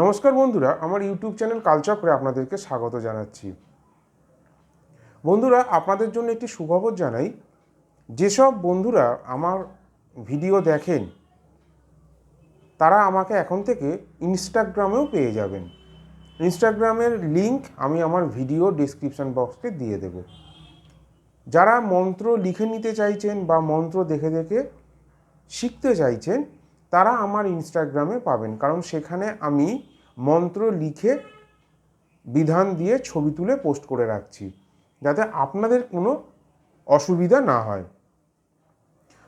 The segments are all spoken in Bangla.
নমস্কার বন্ধুরা, আমার ইউটিউব চ্যানেল কালচক্রে আপনাদেরকে স্বাগত জানাচ্ছি। বন্ধুরা, আপনাদের জন্য একটি সুখবর জানাই। যেসব বন্ধুরা আমার ভিডিও দেখেন, তারা আমাকে এখন থেকে ইনস্টাগ্রামেও পেয়ে যাবেন। ইনস্টাগ্রামের লিংক আমি আমার ভিডিও ডিসক্রিপশন বক্সে দিয়ে দেব। যারা মন্ত্র লিখে নিতে চাইছেন বা মন্ত্র দেখে দেখে শিখতে চাইছেন তারা আমার ইনস্টাগ্রামে পাবেন। কারণ সেখানে আমি মন্ত্র লিখে বিধান দিয়ে ছবি তুলে পোস্ট করে রাখছি, যাতে আপনাদের কোনো অসুবিধা না হয়।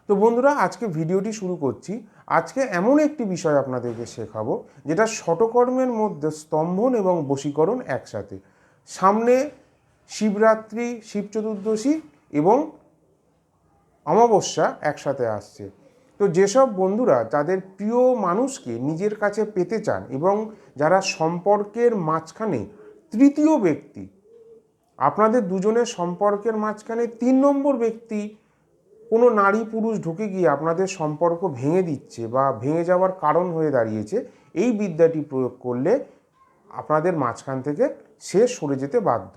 তো বন্ধুরা, আজকে ভিডিওটি শুরু করছি। আজকে এমন একটি বিষয় আপনাদেরকে শেখাবো, যেটা শটকর্মের মধ্যে স্তম্ভন এবং বশীকরণ একসাথে। সামনে শিবরাত্রি শিব চতুর্দশী এবং অমাবস্যা একসাথে আসছে। তো যেসব বন্ধুরা যাদের প্রিয় মানুষকে নিজের কাছে পেতে চান এবং যারা সম্পর্কের মাঝখানে তৃতীয় ব্যক্তি, আপনাদের দুজনের সম্পর্কের মাঝখানে তিন নম্বর ব্যক্তি, কোনো নারী পুরুষ ঢুকে গিয়ে আপনাদের সম্পর্ক ভেঙে দিচ্ছে বা ভেঙে যাওয়ার কারণ হয়ে দাঁড়িয়েছে, এই বিদ্যাটি প্রয়োগ করলে আপনাদের মাঝখান থেকে সে সরে যেতে বাধ্য।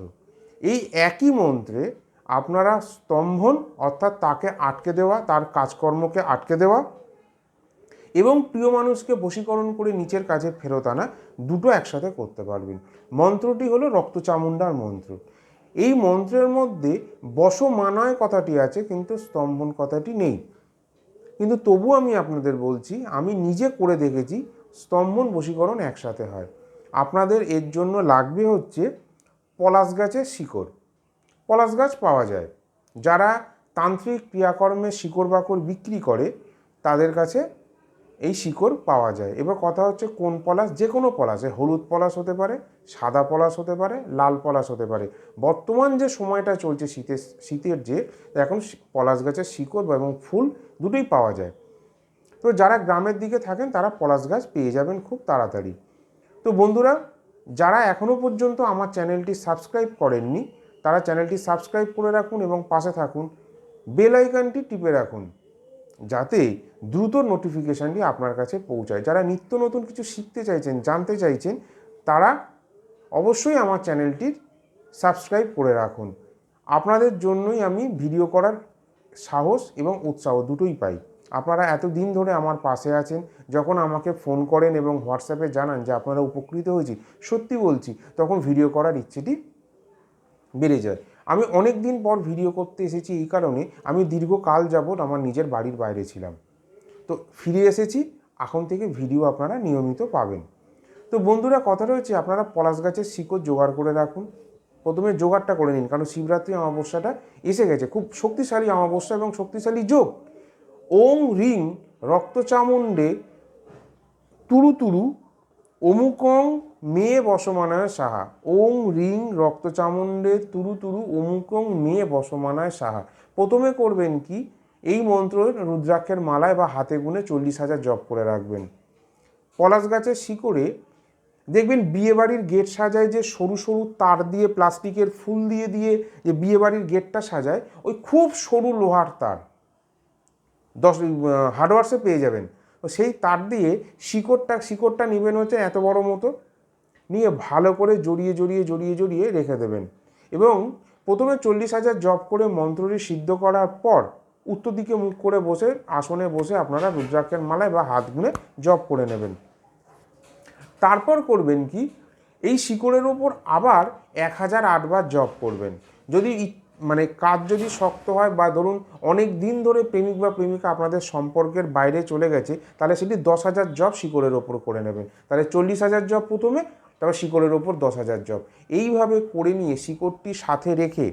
এই একই মন্ত্রে আপনারা স্তম্ভন, অর্থাৎ তাকে আটকে দেওয়া, তার কাজকর্মকে আটকে দেওয়া, এবং প্রিয় মানুষকে বশীকরণ করে নিচের কাজে ফেরত আনা, দুটো একসাথে করতে পারবেন। মন্ত্রটি হলো রক্তচামুণ্ডার মন্ত্র। এই মন্ত্রের মধ্যে বসমানয় কথাটি আছে, কিন্তু স্তম্ভন কথাটি নেই। কিন্তু তবু আমি আপনাদের বলছি, আমি নিজে করে দেখেছি, স্তম্ভন, বশীকরণ একসাথে হয়। আপনাদের এর জন্য লাগবে হচ্ছে পলাশ গাছের শিকড়। পলাশ গাছ পাওয়া যায়। যারা তান্ত্রিক ক্রিয়াকর্মে শিকড় বাকড় বিক্রি করে, তাদের কাছে এই শিকড় পাওয়া যায়। এবার কথা হচ্ছে কোন পলাশ? যে কোনো পলাশ। হলুদ পলাশ হতে পারে, সাদা পলাশ হতে পারে, লাল পলাশ হতে পারে। বর্তমান যে সময়টা চলছে শীতের শীতের যে, এখন পলাশ গাছের শিকড় এবং ফুল দুটোই পাওয়া যায়। তো যারা গ্রামের দিকে থাকেন, তারা পলাশ গাছ পেয়ে যাবেন খুব তাড়াতাড়ি। তো বন্ধুরা, যারা এখনও পর্যন্ত আমার চ্যানেলটি সাবস্ক্রাইব করেননি তারা চ্যানেলটি সাবস্ক্রাইব করে রাখুন এবং পাশে থাকুন, বেল আইকনটি টিপে রাখুন, যাতে দ্রুত নোটিফিকেশানটি আপনার কাছে পৌঁছায়। যারা নিত্য নতুন কিছু শিখতে চাইছেন, জানতে চাইছেন, তারা অবশ্যই আমার চ্যানেলটির সাবস্ক্রাইব করে রাখুন। আপনাদের জন্যই আমি ভিডিও করার সাহস এবং উৎসাহ দুটোই পাই। আপনারা এতদিন ধরে আমার পাশে আছেন, যখন আমাকে ফোন করেন এবং হোয়াটসঅ্যাপে জানান যে আপনারা উপকৃত হয়েছি সত্যি বলছি, তখন ভিডিও করার ইচ্ছেটি বেড়ে যায় আমি অনেক দিন পর ভিডিও করতে এসেছি এই কারণে আমি দীর্ঘকাল যাবৎ আমার নিজের বাড়ির বাইরে ছিলাম। তো ফিরে এসেছি, এখন থেকে ভিডিও আপনারা নিয়মিত পাবেন। তো বন্ধুরা, কথা রয়েছে, আপনারা পলাশ গাছের শিকড় জোগাড় করে রাখুন। প্রথমে জোগাড়টা করে নিন, কারণ শিবরাত্রি অমাবস্যাটা এসে গেছে। খুব শক্তিশালী অমাবস্যা এবং শক্তিশালী যোগ। ওং রিং রক্তচামুণ্ডে তুরু তুরু অমুকং মেয়ে বসমানায় সাহা। ওং রিং রক্তচামুণ্ডে তুরু তুরু অমুকং মেয়ে বসমানায় সাহা। প্রথমে করবেন কি? এই মন্ত্র রুদ্রাক্ষের মালায় বা হাতে গুনে চল্লিশ হাজার জপ করে রাখবেন। পলাশ গাছের শিকড়ে দেখবেন বিয়েবাড়ির গেট সাজায় যে সরু সরু তার দিয়ে, প্লাস্টিকের ফুল দিয়ে দিয়ে যে বিয়েবাড়ির গেটটা সাজায়, ওই খুব সরু লোহার তার। দশ হার্ডওয়ার্সে পেয়ে যাবেন। সেই তার দিয়ে শিকড়টা শিকড়টা নেবেন হচ্ছে এত বড় মতো, নিয়ে ভালো করে জড়িয়ে জড়িয়ে জড়িয়ে জড়িয়ে রেখে দেবেন। এবং প্রথমে চল্লিশ হাজার জপ করে মন্ত্রটি সিদ্ধ করার পর উত্তর দিকে মুখ করে বসে, আসনে বসে আপনারা রুদ্রাক্ষের মালায় বা হাত গুনে জপ করে নেবেন। তারপর করবেন কি? এই শিকড়ের ওপর আবার এক হাজার আটবার জপ করবেন। যদি মানে কাজ যদি শক্ত হয় বা ধরুন অনেক দিন ধরে প্রেমিক বা প্রেমিকা আপনাদের সম্পর্কের বাইরে চলে গেছে, তাহলে সেটি দশ হাজার জব শিকড়ের ওপর করে নেবেন তাহলে চল্লিশ হাজার জব প্রথমে, তারপর শিকড়ের ওপর দশ হাজার জব এইভাবে করে নিয়ে শিকড়টি সাথে রেখে,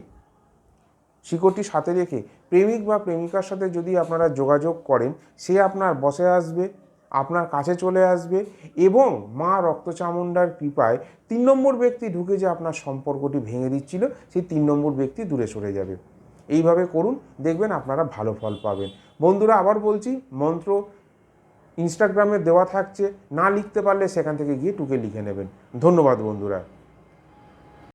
শিকড়টি সাথে রেখে প্রেমিক বা প্রেমিকার সাথে যদি আপনারা যোগাযোগ করেন, সে আপনার বসে আসবে। আপনার কাছে চলে আসবে এবং মা রক্তচামুণ্ডার কৃপায় তিন নম্বর ব্যক্তি ঢুকে যে আপনার সম্পর্কটি ভেঙে দিচ্ছিল, সেই তিন নম্বর ব্যক্তি দূরে সরে যাবে। এইভাবে করুন, দেখবেন আপনারা ভালো ফল পাবেন। বন্ধুরা, আবার বলছি, মন্ত্র ইনস্টাগ্রামে দেওয়া থাকছে, না লিখতে পারলে সেখান থেকে গিয়ে টুকে লিখে নেবেন। ধন্যবাদ বন্ধুরা।